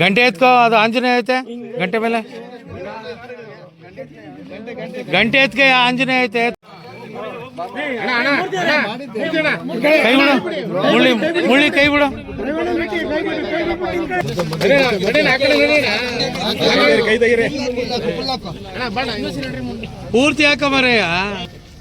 ಗಂಟೆ ಎತ್ಕೋ, ಅದು ಆಂಜನೇಯ ಐತೆ? ಗಂಟೆ ಮೇಲೆ? ಗಂಟೆ ಎತ್ಕೆ, ಆಂಜನೇಯ ಐತೆ? ಕೈ ಬಿಡು. ಮುಳ್ಳಿ ಮುಳ್ಳಿ ಕೈ ಬಿಡು. ಪೂರ್ತಿ ಹಾಕ ಮರೆಯ.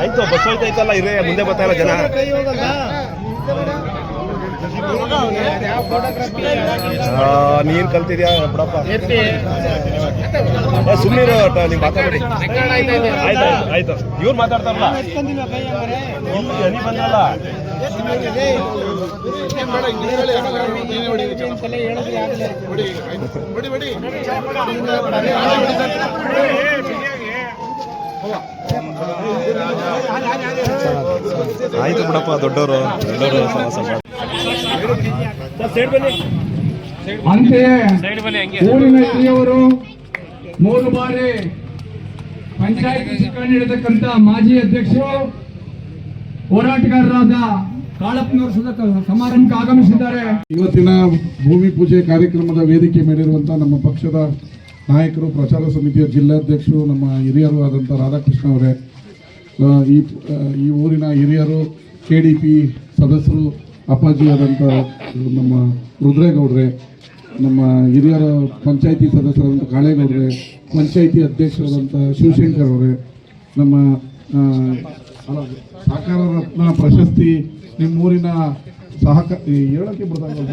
ಆಯ್ತು ಬಸ್ ಹೋಯ್ತಾಯ್ತಲ್ಲ ಇರೇ ಮುಂದೆ ಬರ್ತಾ ಇಲ್ಲ ಜನ. ನೀನ್ ನೀರ್ ಕಲ್ತಿದ್ಯಾ ಬಿಡಪ್ಪ? ಸುಮ್ಮನೆ ನೀವು ಮಾತಾಡಿ ಆಯ್ತು ಆಯ್ತು ಆಯ್ತು. ಇವ್ರು ಮಾತಾಡ್ತಾರಲ್ಲ. ಇಲ್ಲಿ ಹನಿ ಬಂದಲ್ಲ ಬೇಡ, ಹಿಂಗೆ ಹೇಳಿ, ಆಮೇಲೆ ನೀನೇ ಹೊಡಿ, ಹೊಡಿ, ಆಯ್ತು. ಬಿಡಪ್ಪ ದೊಡ್ಡವರು ದೊಡ್ಡವರು ಅಂತೆಯೇ ಊರಿನ ಹಿರಿಯವರು ಮೂರು ಬಾರಿ ಪಂಚಾಯತಿ ಶಿಕ್ಷಣ ನೀಡತಕ್ಕಂತ ಮಾಜಿ ಅಧ್ಯಕ್ಷರು ಹೋರಾಟಗಾರರಾದ ಕಾಳಪ್ಪನವರು ಸದಾ ಸಮಾರಂಭಕ್ಕೆ ಆಗಮಿಸಿದ್ದಾರೆ ಇವತ್ತಿನ ಭೂಮಿ ಪೂಜೆ ಕಾರ್ಯಕ್ರಮದ ವೇದಿಕೆ ಮೇಲಿರುವಂತಹ ನಮ್ಮ ಪಕ್ಷದ ನಾಯಕರು ಪ್ರಚಾರ ಸಮಿತಿಯ ಜಿಲ್ಲಾಧ್ಯಕ್ಷರು ನಮ್ಮ ಹಿರಿಯರು ಆದಂಥ ರಾಧಾಕೃಷ್ಣ ಅವರೇ ಈ ಈ ಊರಿನ ಹಿರಿಯರು ಕೆ ಡಿ ಪಿ ಸದಸ್ಯರು, ಅಪ್ಪಾಜಿ ಆದಂಥ ನಮ್ಮ ರುದ್ರೇಗೌಡ್ರೆ, ನಮ್ಮ ಹಿರಿಯರ ಪಂಚಾಯಿತಿ ಸದಸ್ಯರಾದಂಥ ಕಾಳೇಗೌಡ್ರೆ, ಪಂಚಾಯಿತಿ ಅಧ್ಯಕ್ಷರಾದಂಥ ಶಿವಶಂಕರ್ ಅವರೇ, ನಮ್ಮ ಸಹಕಾರ ರತ್ನ ಪ್ರಶಸ್ತಿ ನಿಮ್ಮೂರಿನ ಸಹಕಾರ ಹೇಳಕ್ಕೆ ಬರ್ತಾಗ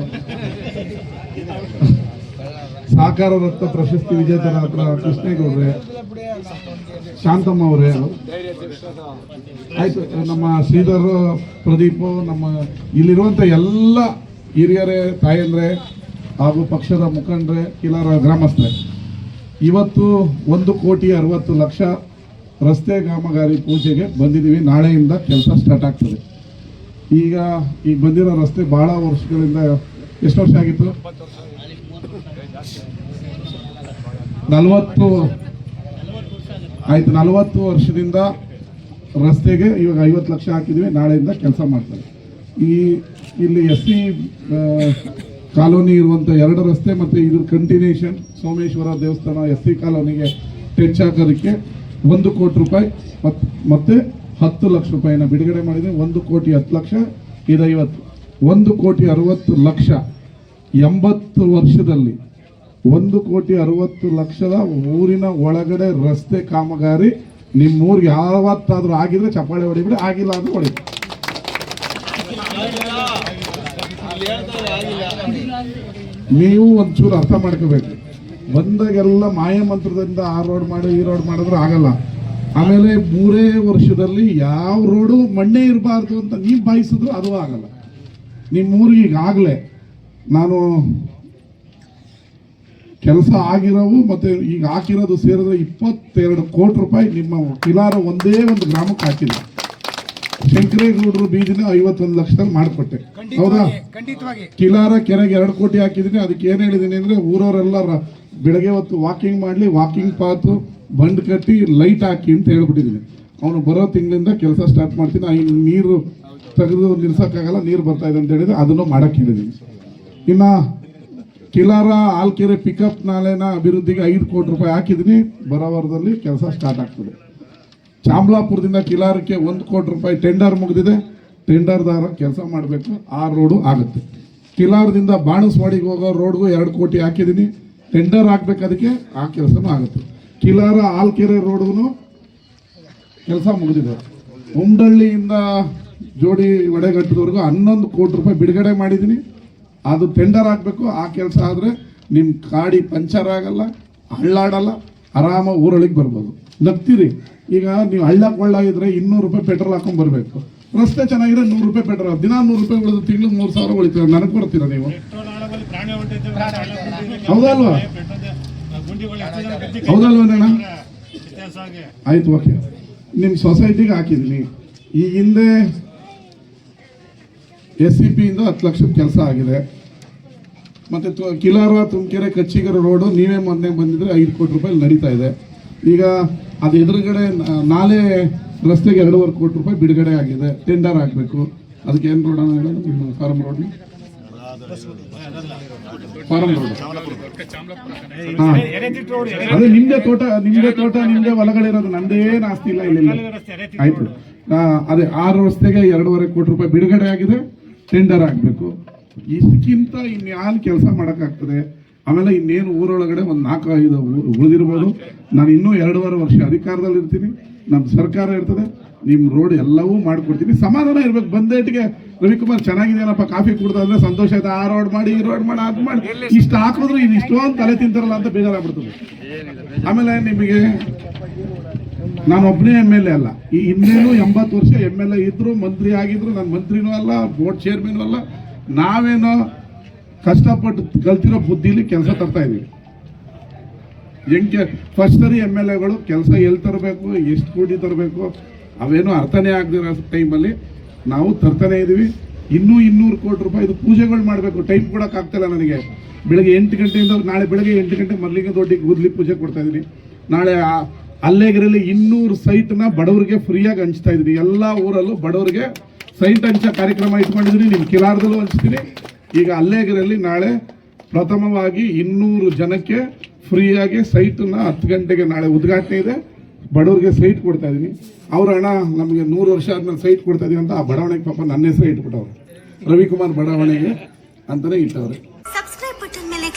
ಸಹಕಾರ ರತ್ನ ಪ್ರಶಸ್ತಿ ವಿಜೇತರಾದ ಕೃಷ್ಣೇಗೌಡ್ರೆ ಶಾಂತಮ್ಮ ಅವರೇ. ಆಯ್ತು, ನಮ್ಮ ಶ್ರೀಧರ್, ಪ್ರದೀಪ್, ನಮ್ಮ ಇಲ್ಲಿರುವಂತ ಎಲ್ಲ ಹಿರಿಯರೇ, ತಾಯಂದ್ರೆ ಹಾಗೂ ಪಕ್ಷದ ಮುಖಂಡರೇ, ಕಿಲಾರ ಗ್ರಾಮಸ್ಥರೇ, ಇವತ್ತು ಒಂದು ಕೋಟಿ ಅರವತ್ತು ಲಕ್ಷ ರಸ್ತೆ ಕಾಮಗಾರಿ ಪೂಜೆಗೆ ಬಂದಿದ್ದೀವಿ. ನಾಳೆಯಿಂದ ಕೆಲಸ ಸ್ಟಾರ್ಟ್ ಆಗ್ತದೆ. ಈಗ ಈಗ ಬಂದಿರೋ ರಸ್ತೆ ಬಹಳ ವರ್ಷಗಳಿಂದ ಎಷ್ಟು ವರ್ಷ ಆಗಿತ್ತು? ನಲವತ್ತು ಆಯ್ತು, ನಲವತ್ತು ವರ್ಷದಿಂದ ರಸ್ತೆಗೆ ಇವಾಗ ಐವತ್ತು ಲಕ್ಷ ಹಾಕಿದ್ವಿ ನಾಳೆಯಿಂದ ಕೆಲಸ ಮಾಡ್ತಾರೆ. ಈ ಇಲ್ಲಿ ಎಸ್ ಸಿ ಕಾಲೋನಿ ಇರುವಂಥ ಎರಡು ರಸ್ತೆ ಮತ್ತು ಇದ್ರ ಕಂಟಿನ್ಯೂಷನ್ ಸೋಮೇಶ್ವರ ದೇವಸ್ಥಾನ, ಎಸ್ ಸಿ ಕಾಲೋನಿಗೆ ಟೆಚ್ ಹಾಕೋದಕ್ಕೆ ಒಂದು ಕೋಟಿ ರೂಪಾಯಿ ಮತ್ತು ಮತ್ತೆ ಹತ್ತು ಲಕ್ಷ ರೂಪಾಯಿನ ಬಿಡುಗಡೆ ಮಾಡಿದ್ವಿ ಒಂದು ಕೋಟಿ ಹತ್ತು ಲಕ್ಷ ಇದೈವತ್ತು ಒಂದು ಕೋಟಿ ಅರವತ್ತು ಲಕ್ಷ ಎಂಬತ್ತು ವರ್ಷದಲ್ಲಿ ಒಂದು ಕೋಟಿ ಅರವತ್ತು ಲಕ್ಷದ ಊರಿನ ಒಳಗಡೆ ರಸ್ತೆ ಕಾಮಗಾರಿ ನಿಮ್ಮೂರಿಗೆ ಯಾವತ್ತಾದ್ರೂ ಆಗಿದ್ರೆ ಚಪ್ಪಾಳೆ ಹೊಡಿಬಿಡಿ, ಆಗಿಲ್ಲ ಅಂದ್ರೆ ಹೊಡಿ. ನೀವು ಒಂಚೂರು ಅರ್ಥ ಮಾಡ್ಕೋಬೇಕು. ಬಂದಾಗೆಲ್ಲ ಮಾಯಮಂತ್ರದಿಂದ ಆ ರೋಡ್ ಮಾಡಿ, ಈ ರೋಡ್ ಮಾಡಿದ್ರೆ ಆಗಲ್ಲ. ಆಮೇಲೆ ಮೂರೇ ವರ್ಷದಲ್ಲಿ ಯಾವ ರೋಡು ಮಣ್ಣೇ ಇರಬಾರ್ದು ಅಂತ ನೀವು ಬಯಸಿದ್ರು ಅದು ಆಗಲ್ಲ. ನಿಮ್ಮೂರಿಗೆ ಈಗಾಗಲೇ ನಾನು ಕೆಲಸ ಆಗಿರೋವು ಮತ್ತೆ ಈಗ ಹಾಕಿರೋದು ಸೇರಿದ್ರೆ ಇಪ್ಪತ್ತೆರಡು ಕೋಟಿ ರೂಪಾಯಿ ನಿಮ್ಮ ಕಿಲಾರ ಒಂದೇ ಒಂದು ಗ್ರಾಮಕ್ಕೆ ಹಾಕಿಲ್ಲ ಶಂಕರೇಗೌಡರು ಬೀದಿನ ಐವತ್ತೊಂದು ಲಕ್ಷದಲ್ಲಿ ಮಾಡಿಕೊಟ್ಟೆ. ಹೌದಾ? ಕಿಲಾರ ಕೆರೆಗೆ ಎರಡು ಕೋಟಿ ಹಾಕಿದ್ದೀನಿ. ಅದಕ್ಕೆ ಏನು ಹೇಳಿದ್ದೀನಿ ಅಂದರೆ ಊರವರೆಲ್ಲ ಬೆಳಗ್ಗೆ ಹೊತ್ತು ವಾಕಿಂಗ್ ಮಾಡಲಿ ವಾಕಿಂಗ್ ಪಾತು ಬಂಡ್ ಕಟ್ಟಿ ಲೈಟ್ ಹಾಕಿ ಅಂತ ಹೇಳ್ಬಿಟ್ಟಿದ್ದೀನಿ. ಅವನು ಬರೋ ತಿಂಗಳಿಂದ ಕೆಲಸ ಸ್ಟಾರ್ಟ್ ಮಾಡ್ತೀನಿ. ಆ ಇನ್ನು ನೀರು ತೆಗೆದು ನಿಲ್ಸೋಕ್ಕಾಗಲ್ಲ ನೀರು ಬರ್ತಾ ಇದೆ ಅಂತ ಹೇಳಿದ್ರೆ ಅದನ್ನು ಮಾಡೋಕ್ಕೆ ಹೇಳಿದ್ದೀನಿ ಇನ್ನ ಕಿಲಾರ ಆಲ್ಕೆರೆ ಪಿಕಪ್ ನಾಲೆನ ಅಭಿವೃದ್ಧಿಗೆ ಐದು ಕೋಟಿ ರೂಪಾಯಿ ಹಾಕಿದ್ದೀನಿ ಬರೋ ವಾರದಲ್ಲಿ ಕೆಲಸ ಸ್ಟಾರ್ಟ್ ಆಗ್ತದೆ. ಚಾಮಲಾಪುರದಿಂದ ಕಿಲಾರಕ್ಕೆ ಒಂದು ಕೋಟಿ ರೂಪಾಯಿ ಟೆಂಡರ್ ಮುಗಿದಿದೆ. ಟೆಂಡರ್ದಾರ ಕೆಲಸ ಮಾಡಬೇಕು. ಆ ರೋಡು ಆಗುತ್ತೆ. ಕಿಲಾರದಿಂದ ಬಾಣಸ್ವಾಡಿಗೆ ಹೋಗೋ ರೋಡ್ಗೂ ಎರಡು ಕೋಟಿ ಹಾಕಿದ್ದೀನಿ ಟೆಂಡರ್ ಹಾಕ್ಬೇಕು ಅದಕ್ಕೆ ಆ ಕೆಲಸನೂ ಆಗುತ್ತೆ. ಕಿಲಾರ ಆಲ್ಕೆರೆ ರೋಡ್ಗೂ ಕೆಲಸ ಮುಗಿದಿದೆ. ಉಂಡಳ್ಳಿಯಿಂದ ಜೋಡಿ ಒಡೆಗಟ್ಟದವರೆಗೂ ಹನ್ನೊಂದು ಕೋಟಿ ರೂಪಾಯಿ ಬಿಡುಗಡೆ ಮಾಡಿದ್ದೀನಿ ಅದು ಟೆಂಡರ್ ಆಗಬೇಕು ಆ ಕೆಲಸ ಆದರೆ ನಿಮ್ಮ ಗಾಡಿ ಪಂಚರ್ ಆಗಲ್ಲ ಹಳ್ಳಾಡಲ್ಲ ಆರಾಮ ಊರೊಳಗೆ ಬರ್ಬೋದು. ನಗ್ತೀರಿ. ಈಗ ನೀವು ಹಳ್ಳ ಕೊಳ್ಳ ಇದ್ರೆ ಇನ್ನೂರು ರೂಪಾಯಿ ಪೆಟ್ರೋಲ್ ಹಾಕೊಂಡು ಬರಬೇಕು. ರಸ್ತೆ ಚೆನ್ನಾಗಿದೆ ನೂರು ರೂಪಾಯಿ ಪೆಟ್ರೋಲ್ ದಿನ ನೂರು ರೂಪಾಯಿ ಉಳಿದು ತಿಂಗಳು ಮೂರು ಸಾವಿರ ಉಳಿತೀರ ನನಗೆ ಬರ್ತೀರಾ ನೀವು? ಹೌದಲ್ವಾ? ಹೌದಲ್ವೇನಣ್ಣ ಆಯ್ತು ಓಕೆ ನಿಮ್ಮ ಸೊಸೈಟಿಗೆ ಹಾಕಿದ್ದೀನಿ. ಈ ಹಿಂದೆ ಎಸ್ ಸಿ ಪಿಯಿಂದ ಹತ್ತು ಲಕ್ಷದ ಕೆಲಸ ಆಗಿದೆ. ಮತ್ತು ತು- ಕಿಲಾರ ತುಮಕೆರೆ ಕಚ್ಚಿಗರ ರೋಡು ನೀವೇ ಮೊನ್ನೆ ಬಂದಿದ್ರೆ ಐದು ಕೋಟಿ ರೂಪಾಯಿ ನಡೀತಾ ಇದೆ. ಈಗ ಅದು ಎದುರುಗಡೆ ನಾಲೆ ರಸ್ತೆಗೆ ಎರಡೂವರೆ ಕೋಟಿ ರೂಪಾಯಿ ಬಿಡುಗಡೆ ಆಗಿದೆ. ಟೆಂಡರ್ ಆಗಬೇಕು. ಅದಕ್ಕೆ ಏನು ರೋಡ್ ಹೇಳೋದು? ನಿಮ್ಮ ಫಾರಂ ರೋಡ್ ಫಾರಂ ರೋಡ್. ಹಾಂ. ಅದೇ ನಿಮ್ದೇ ತೋಟ ನಿಮ್ಮದೆ ತೋಟ ನಿಮ್ದೇ ಹೊಲಗಳಿರೋದು ನಂದೇನು ಆಸ್ತಿ ಇಲ್ಲ ಇಲ್ಲಿ ಆಯ್ತು. ಅದೇ ಆರು ರಸ್ತೆಗೆ ಎರಡೂವರೆ ಕೋಟಿ ರೂಪಾಯಿ ಬಿಡುಗಡೆ ಆಗಿದೆ. ಟೆಂಡರ್ ಆಗಬೇಕು. ಇದಕ್ಕಿಂತ ಇನ್ಯಾರು ಕೆಲಸ ಮಾಡೋಕ್ಕಾಗ್ತದೆ, ಆಮೇಲೆ ಇನ್ನೇನು ಊರೊಳಗಡೆ ಒಂದು ನಾಲ್ಕು ಐದು ಊರು ಉಳಿದಿರ್ಬೋದು. ನಾನು ಇನ್ನೂ ಎರಡೂವರೆ ವರ್ಷ ಅಧಿಕಾರದಲ್ಲಿ ಇರ್ತೀನಿ ನಮ್ಮ ಸರ್ಕಾರ ಇರ್ತದೆ ನಿಮ್ಮ ರೋಡ್ ಎಲ್ಲವೂ ಮಾಡಿಕೊಡ್ತೀನಿ. ಸಮಾಧಾನ ಇರ್ಬೇಕು ಬಂದೇಟಿಗೆ ರವಿಕುಮಾರ್ ಚೆನ್ನಾಗಿದೆಯಲ್ಲಪ್ಪ ಕಾಫಿ ಕುಡ್ದಾದ್ರೆ ಸಂತೋಷ ಆಯ್ತು, ಆ ರೋಡ್ ಮಾಡಿ, ಈ ರೋಡ್ ಮಾಡಿ, ಅದು ಮಾಡಿ. ಇಷ್ಟು ಹಾಕಿದ್ರು ಇದು ಇಷ್ಟೊಂದು ತಲೆ ತಿಂತಾರಲ್ಲ ಅಂತ ಬೇಜಾರಾಗ್ಬಿಡ್ತದೆ. ಆಮೇಲೆ ನಿಮಗೆ ನಾನು ಒಬ್ಬನೇ ಎಂ ಎಲ್ ಎ ಅಲ್ಲ. ಈ ಇನ್ನೇನು ಎಂಬತ್ತು ವರ್ಷ ಎಂ ಎಲ್ ಎ ಇದ್ರು, ಮಂತ್ರಿ ಆಗಿದ್ರು, ನಾನು ಮಂತ್ರಿನೂ ಅಲ್ಲ ಬೋರ್ಡ್ ಚೇರ್ಮನ್ ಅಲ್ಲ. ನಾವೇನೋ ಕಷ್ಟಪಟ್ಟು ಕಲ್ತಿರೋ ಬುದ್ಧಿಲಿ ಕೆಲಸ ತರ್ತಾ ಇದೀವಿ. ಹೆಂಗೆ ಫಸ್ಟ್ ಸರಿ ಎಂ ಎಲ್ ಎಗಳು ಕೆಲಸ ಎಲ್ಲಿ ತರಬೇಕು, ಎಷ್ಟು ಕೂಡಿ ತರಬೇಕು, ಅವೇನೋ ಅರ್ಥನೇ ಆಗದಿರೋ ಟೈಮಲ್ಲಿ ನಾವು ತರ್ತಾನೆ ಇದೀವಿ. ಇನ್ನೂ ಇನ್ನೂರು ಕೋಟಿ ರೂಪಾಯಿ ಪೂಜೆಗಳು ಮಾಡಬೇಕು ಟೈಮ್ ಕೊಡೋಕ್ಕಾಗ್ತಿಲ್ಲ ನನಗೆ. ಬೆಳಗ್ಗೆ ಎಂಟು ಗಂಟೆಯಿಂದ ನಾಳೆ ಬೆಳಗ್ಗೆ ಎಂಟು ಗಂಟೆ ಮಲ್ಲಿಗೆ ದೊಡ್ಡಿಗೆ ಗುದ್ಲಿ ಪೂಜೆ ಕೊಡ್ತಾ ಇದ್ದೀನಿ ನಾಳೆ ಆ- ಅಲ್ಲೇಗರಲ್ಲಿ ಇನ್ನೂರು ಸೈಟ್ನ ಬಡವರಿಗೆ ಫ್ರೀಯಾಗಿ ಹಂಚ್ತಾ ಇದ್ದೀನಿ. ಎಲ್ಲ ಊರಲ್ಲೂ ಬಡವರಿಗೆ ಸೈಟ್ ಹಂಚೋ ಕಾರ್ಯಕ್ರಮ ಇಟ್ಕೊಂಡಿದ್ದೀನಿ. ನಿಮ್ಮ ಕಿಲಾರದಲ್ಲೂ ಹಂಚ್ತೀನಿ. ಈಗ ಅಲ್ಲೇಗರಲ್ಲಿ ನಾಳೆ ಪ್ರಥಮವಾಗಿ ಇನ್ನೂರು ಜನಕ್ಕೆ ಫ್ರೀಯಾಗಿ ಸೈಟನ್ನ ಹತ್ತು ಗಂಟೆಗೆ ನಾಳೆ ಉದ್ಘಾಟನೆ ಇದೆ. ಬಡವರಿಗೆ ಸೈಟ್ ಕೊಡ್ತಾ ಇದ್ದೀನಿ. ಅವ್ರ ಹಣ ನಮಗೆ ನೂರು ವರ್ಷ ಆದ್ಮೇಲೆ ಸೈಟ್ ಕೊಡ್ತಾ ಅಂತ ಆ ಬಡಾವಣೆಗೆ ಪಾಪ ನನ್ನ ಹೆಸರು ಇಟ್ಬಿಟ್ಟವ್ರು. ರವಿಕುಮಾರ್ ಬಡಾವಣೆಗೆ ಅಂತಲೇ ಇಟ್ಟವ್ರೆ.